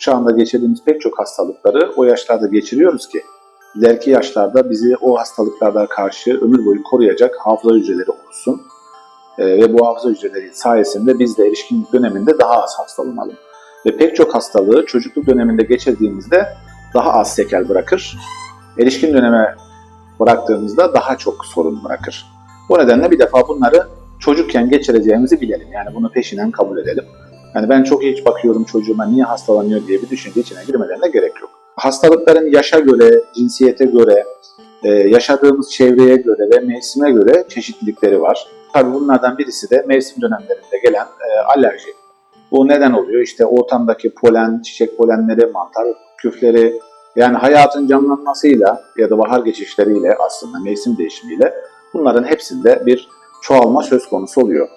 çağında geçirdiğimiz pek çok hastalıkları o yaşlarda geçiriyoruz ki ileriki yaşlarda bizi o hastalıklardan karşı ömür boyu koruyacak hafıza hücreleri oluşsun. Ee, ve bu hafıza hücreleri sayesinde biz de erişkinlik döneminde daha az hastalanalım. Ve pek çok hastalığı çocukluk döneminde geçirdiğimizde daha az sekel bırakır. Erişkin döneme bıraktığımızda daha çok sorun bırakır. O nedenle bir defa bunları çocukken geçireceğimizi bilelim. Yani bunu peşinen kabul edelim. Yani ben çok hiç bakıyorum çocuğuma niye hastalanıyor diye bir düşünce içine girmelerine gerek yok. Hastalıkların yaşa göre, cinsiyete göre, e, yaşadığımız çevreye göre ve mevsime göre çeşitlilikleri var. Tabii bunlardan birisi de mevsim dönemlerinde gelen e, alerji. Bu neden oluyor? İşte ortamdaki polen, çiçek polenleri, mantar küfleri, yani hayatın canlanmasıyla ya da bahar geçişleriyle aslında mevsim değişimiyle bunların hepsinde bir çoğalma söz konusu oluyor.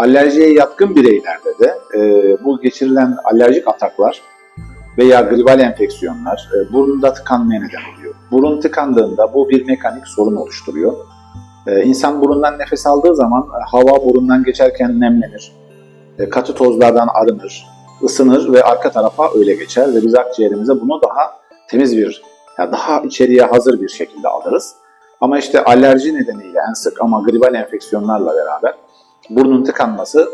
Alerjiye yatkın bireylerde de e, bu geçirilen alerjik ataklar veya gribal enfeksiyonlar e, burunda tıkanmaya neden oluyor. Burun tıkandığında bu bir mekanik sorun oluşturuyor. E, insan burundan nefes aldığı zaman e, hava burundan geçerken nemlenir. E, katı tozlardan arınır, ısınır ve arka tarafa öyle geçer ve biz akciğerimize bunu daha temiz bir, ya daha içeriye hazır bir şekilde alırız. Ama işte alerji nedeniyle en sık ama gribal enfeksiyonlarla beraber burnun tıkanması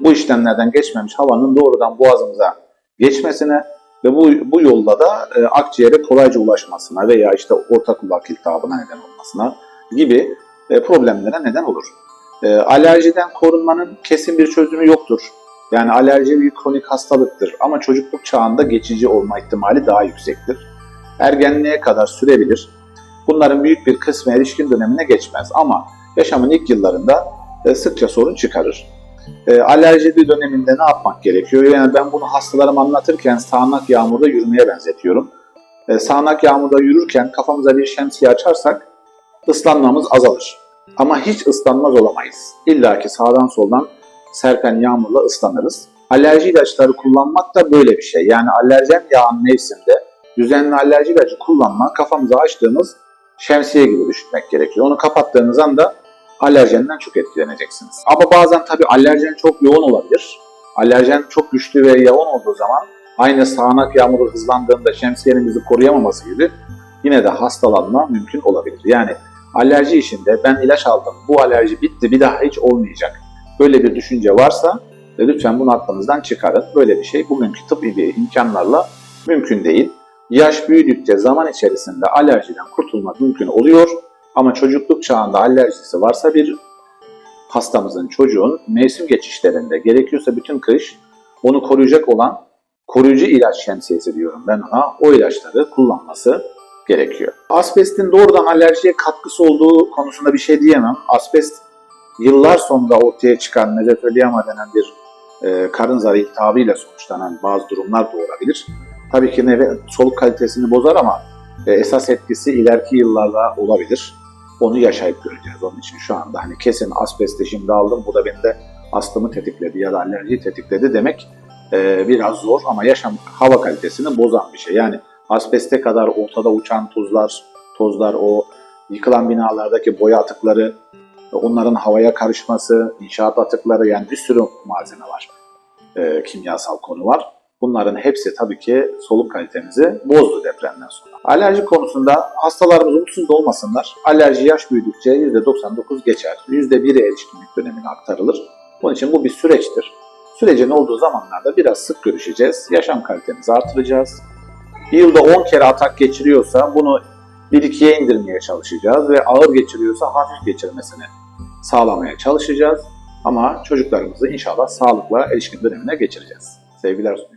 bu işlemlerden geçmemiş havanın doğrudan boğazımıza geçmesine ve bu, bu yolla da e, akciğere kolayca ulaşmasına veya işte orta kulak iltihabına neden olmasına gibi e, problemlere neden olur. E, alerjiden korunmanın kesin bir çözümü yoktur. Yani alerji bir kronik hastalıktır ama çocukluk çağında geçici olma ihtimali daha yüksektir. Ergenliğe kadar sürebilir. Bunların büyük bir kısmı erişkin dönemine geçmez ama yaşamın ilk yıllarında e, sıkça sorun çıkarır. E, alerji döneminde ne yapmak gerekiyor? Yani ben bunu hastalarıma anlatırken sağanak yağmurda yürümeye benzetiyorum. E, sağanak yağmurda yürürken kafamıza bir şemsiye açarsak ıslanmamız azalır. Ama hiç ıslanmaz olamayız. İlla ki sağdan soldan serpen yağmurla ıslanırız. Alerji ilaçları kullanmak da böyle bir şey. Yani alerjen yağan mevsimde düzenli alerji ilacı kullanmak kafamıza açtığımız şemsiye gibi düşünmek gerekiyor. Onu kapattığınız anda alerjenden çok etkileneceksiniz. Ama bazen tabii alerjen çok yoğun olabilir. Alerjen çok güçlü ve yoğun olduğu zaman aynı sağanak yağmuru hızlandığında şemsiyenin bizi koruyamaması gibi yine de hastalanma mümkün olabilir. Yani alerji işinde ben ilaç aldım, bu alerji bitti, bir daha hiç olmayacak. Böyle bir düşünce varsa e, lütfen bunu aklınızdan çıkarın. Böyle bir şey bugünkü tıbbi imkanlarla mümkün değil. Yaş büyüdükçe zaman içerisinde alerjiden kurtulmak mümkün oluyor. Ama çocukluk çağında alerjisi varsa bir hastamızın, çocuğun mevsim geçişlerinde gerekiyorsa bütün kış onu koruyacak olan koruyucu ilaç şemsiyesi diyorum ben ona. O ilaçları kullanması gerekiyor. Asbestin doğrudan alerjiye katkısı olduğu konusunda bir şey diyemem. Asbest yıllar sonra ortaya çıkan mezotelioma denen bir e, karın zarı iltihabıyla sonuçlanan bazı durumlar doğurabilir. Tabii ki neve, soluk kalitesini bozar ama e, esas etkisi ileriki yıllarda olabilir. Onu yaşayıp göreceğiz. Onun için şu anda hani kesin asbesti şimdi aldım bu da bende astımı tetikledi ya da alerjiyi tetikledi demek e, biraz zor ama yaşam hava kalitesini bozan bir şey. Yani asbeste kadar ortada uçan tuzlar, tozlar, o yıkılan binalardaki boya atıkları, onların havaya karışması, inşaat atıkları yani bir sürü malzeme var. E, kimyasal konu var. Bunların hepsi tabii ki soluk kalitemizi bozdu depremden sonra. Alerji konusunda hastalarımız umutsuz olmasınlar. Alerji yaş büyüdükçe %99 geçer. %1'e erişkinlik dönemine aktarılır. Onun için bu bir süreçtir. Sürecin olduğu zamanlarda biraz sık görüşeceğiz. Yaşam kalitemizi artıracağız. Bir yılda 10 kere atak geçiriyorsa bunu 1-2'ye indirmeye çalışacağız ve ağır geçiriyorsa hafif geçirmesini sağlamaya çalışacağız. Ama çocuklarımızı inşallah sağlıkla erişkin dönemine geçireceğiz. Sevgiler sunuyorum.